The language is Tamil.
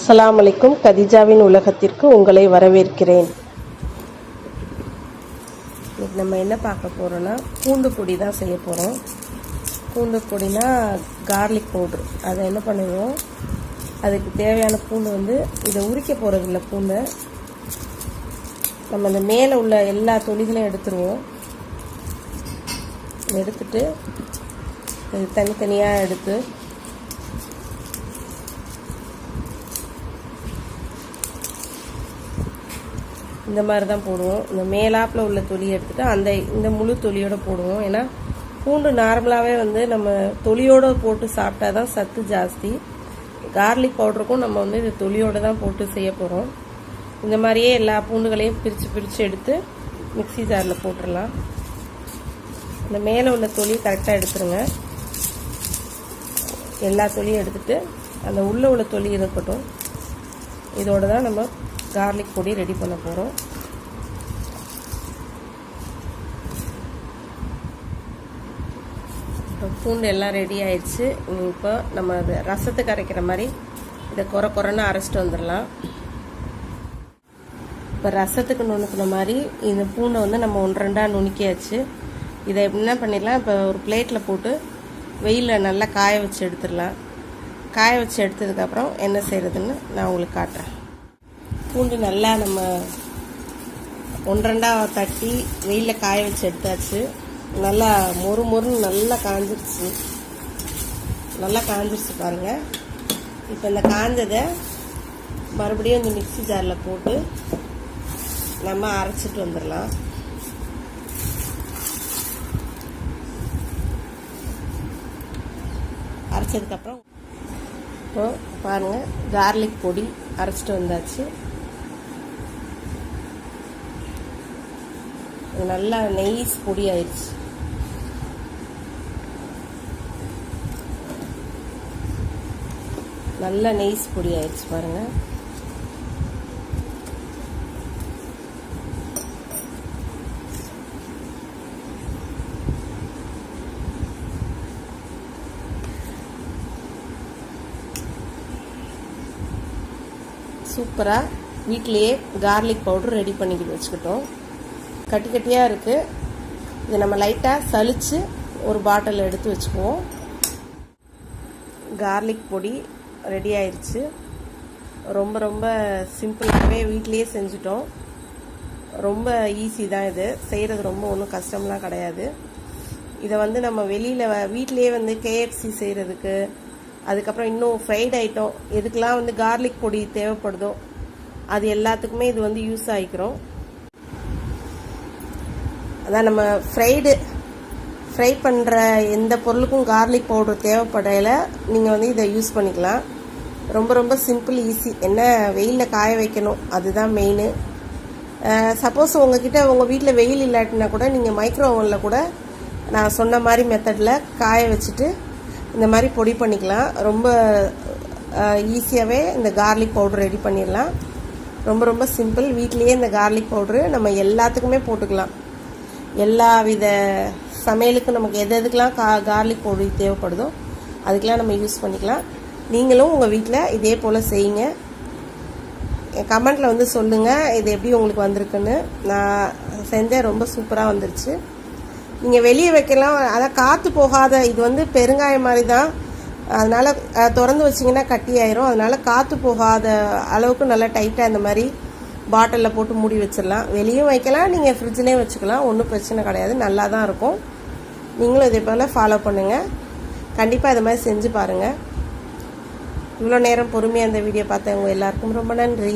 அஸ்லாம் அலைக்கும். கதிஜாவின் உலகத்திற்கு உங்களை வரவேற்கிறேன். இது நம்ம என்ன பார்க்க போகிறோன்னா பூண்டு பொடி தான் செய்ய போகிறோம் பூண்டு பொடினா கார்லிக் பவுட்ரு அதை என்ன பண்ணுவோம்? அதுக்கு தேவையான பூண்டு வந்து இதை உரிக்க போகிறது இல்லை பூண்டை. நம்ம இந்த மேலே உள்ள எல்லா தொலிகளையும் எடுத்துருவோம். எடுத்துட்டு தனித்தனியாக எடுத்து இந்த மாதிரி தான் போடுவோம். இந்த மேலாப்பில் உள்ள தொலியை எடுத்துகிட்டு அந்த இந்த முழு தொலியோடு போடுவோம். ஏன்னா பூண்டு நார்மலாகவே வந்து நம்ம தொலியோட போட்டு சாப்பிட்டா தான் சத்து ஜாஸ்தி. கார்லிக் பவுடருக்கும் நம்ம வந்து இது தொலியோடு தான் போட்டு செய்ய போகிறோம் இந்த மாதிரியே எல்லா பூண்டுகளையும் பிரித்து பிரித்து எடுத்து மிக்ஸி ஜாரில் போட்டுடலாம். இந்த மேலே உள்ள தொலி கரெக்டாக எடுத்துருங்க. எல்லா தொலியும் எடுத்துகிட்டு அந்த உள்ளே உள்ள தொலி இருக்கட்டும். இதோடு தான் நம்ம கார்லிக் பொடி ரெடி பண்ண போகிறோம் பூண்டு எல்லாம் ரெடி ஆயிடுச்சு. இப்போ நம்ம அது ரசத்துக்கு அரைக்கிற மாதிரி இதை குறை குறைன்னு அரைச்சிட்டு வந்துடலாம். இப்போ ரசத்துக்கு நுணுக்கின மாதிரி இந்த பூண்டை வந்து நம்ம ஒன்று ரெண்டாக நுணுக்கியாச்சு. இதை என்ன பண்ணிடலாம்? இப்போ ஒரு பிளேட்டில் போட்டு வெயிலில் நல்லா காய வச்சு எடுத்துடலாம். காய வச்சு எடுத்ததுக்கப்புறம் என்ன செய்கிறதுன்னு நான் உங்களுக்கு காட்டுறேன். பூண்டு நல்லா நம்ம ஒன்றரெண்டா தட்டி வெயிலில் காய வச்சு எடுத்தாச்சு. நல்லா மொறு மொறுன்னு நல்லா காஞ்சிருச்சு. நல்லா காஞ்சிருச்சு பாருங்கள் இப்போ இந்த காஞ்சதை மறுபடியும் இந்த மிக்சி ஜாரில் போட்டு நம்ம அரைச்சிட்டு வந்துடலாம் அரைச்சதுக்கப்புறம் இப்போ பாருங்கள் கார்லிக் பொடி அரைச்சிட்டு வந்தாச்சு. நல்லா நெய்ஸ் பொடி ஆயிடுச்சு. நல்ல நெய்ஸ் பொடி ஆயிடுச்சு பாருங்க. சூப்பராக வீட்டிலேயே கார்லிக் பவுடர் ரெடி பண்ணிக்கிட்டு வச்சுக்கிட்டோம். கட்டி கட்டியாக இருக்குது இதை நம்ம லைட்டாக சலிச்சு ஒரு பாட்டில் எடுத்து வச்சுக்குவோம். கார்லிக் பொடி ரெடி ஆயிடுச்சு ரொம்ப ரொம்ப சிம்பிளாகவே வீட்லேயே செஞ்சுட்டோம். ரொம்ப ஈஸி தான் இது. செய்கிறது ரொம்ப ஒன்றும் கஷ்டம்லாம் கிடையாது. இதை வந்து நம்ம வெளியில் வீட்லேயே வந்து கேஎஃப்சி செய்கிறதுக்கு அதுக்கப்புறம் இன்னும் ஃப்ரைட் ஐட்டம் எதுக்கெலாம் வந்து கார்லிக் பொடி தேவைப்படுதோ அது எல்லாத்துக்குமே இது வந்து யூஸ் ஆகிக்கிறோம். அதான் நம்ம ஃப்ரைடு ஃப்ரை பண்ணுற எந்த பொருளுக்கும் கார்லிக் பவுடர் தேவைப்படையில். நீங்கள் வந்து இதை யூஸ் பண்ணிக்கலாம். ரொம்ப ரொம்ப சிம்பிள் ஈஸி என்ன வெயிலில் காய வைக்கணும் அதுதான் மெயின் சப்போஸ் உங்ககிட்ட உங்கள் வீட்டில் வெயில் இல்லாட்டினா கூட நீங்கள் மைக்ரோ ஓவனில் கூட நான் சொன்ன மாதிரி மெத்தடில் காய வச்சுட்டு இந்த மாதிரி பொடி பண்ணிக்கலாம். ரொம்ப ஈஸியாகவே இந்த கார்லிக் பவுடர் ரெடி பண்ணிடலாம். ரொம்ப ரொம்ப சிம்பிள் வீட்லேயே இந்த கார்லிக் பவுட்ரு நம்ம எல்லாத்துக்குமே போட்டுக்கலாம். எல்லா வித சமையலுக்கு நமக்கு எது எதுக்கெலாம் கா கார்லிக் பவுடர் தேவைப்படுதோ அதுக்கெலாம் நம்ம யூஸ் பண்ணிக்கலாம். நீங்களும் உங்கள் வீட்டில் இதே போல் செய்யுங்க. என் கமெண்ட்டில் வந்து சொல்லுங்கள் இது எப்படி உங்களுக்கு வந்திருக்குன்னு. நான் செஞ்சேன் ரொம்ப சூப்பராக வந்துருச்சு. நீங்கள் வெளியே வைக்கலாம். அதான் காற்று போகாத இது வந்து பெருங்காயம் மாதிரி தான் அதனால் திறந்து வச்சிங்கன்னா கட்டி ஆயிரும். அதனால் காற்று போகாத அளவுக்கு நல்லா டைட்டாக இந்த மாதிரி பாட்டிலில் போட்டு மூடி வச்சிடலாம். வெளியும் வைக்கலாம் நீங்கள் ஃப்ரிட்ஜ்லேயும் வச்சுக்கலாம். ஒன்றும் பிரச்சனை கிடையாது. நல்லா தான் இருக்கும். நீங்களும் இதே போல் ஃபாலோ பண்ணுங்கள் கண்டிப்பாக இது மாதிரி செஞ்சு பாருங்கள் இவ்வளோ நேரம் பொறுமையாக இந்த வீடியோ பார்த்தவங்க எல்லாருக்கும் ரொம்ப நன்றி.